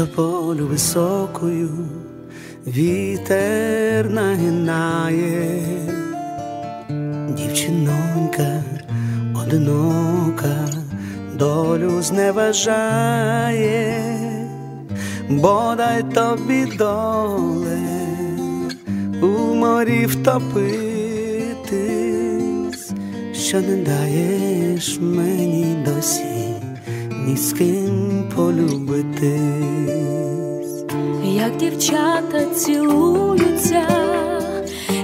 тополю високою вітер нагинає, дівчинонька одинока долю зневажає, бодай тобі доле у морі втопитись, що не даєш мені досі ні з ким полюбитись. як дівчата цілуються,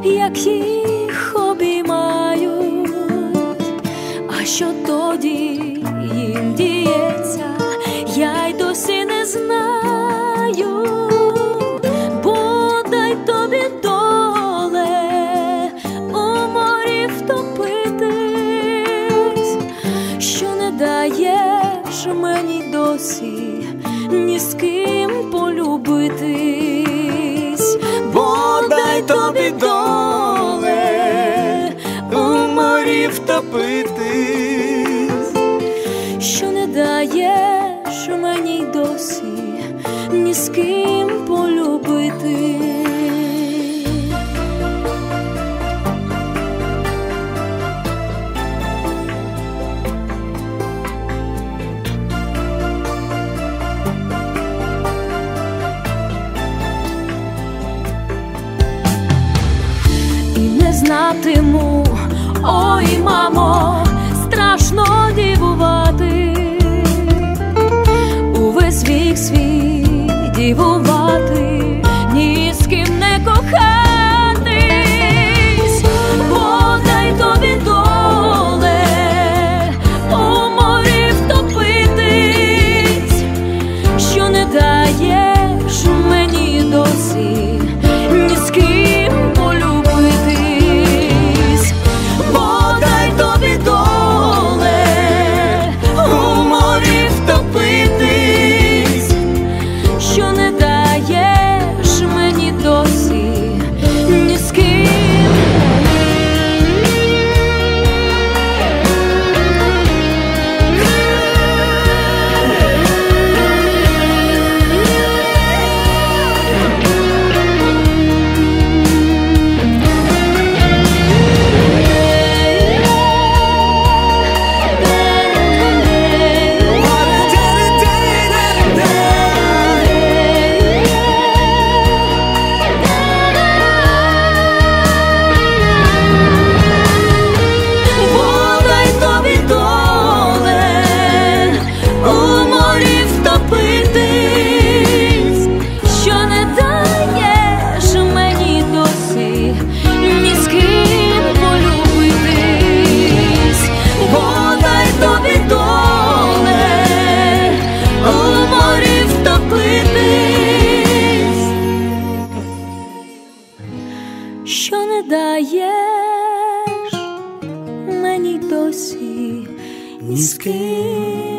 як їх обіймають, а що тоді їм діється, я й досі не знаю, бодай тобі доле у морі втопитись, що не даєш мені досі ні з ким полюбитись, Бодай тобі доле у морі втопитись. Не ой, мамо, страшно дівувати, увесь вік свій дівувати, що не даєш мені досі ні з ким.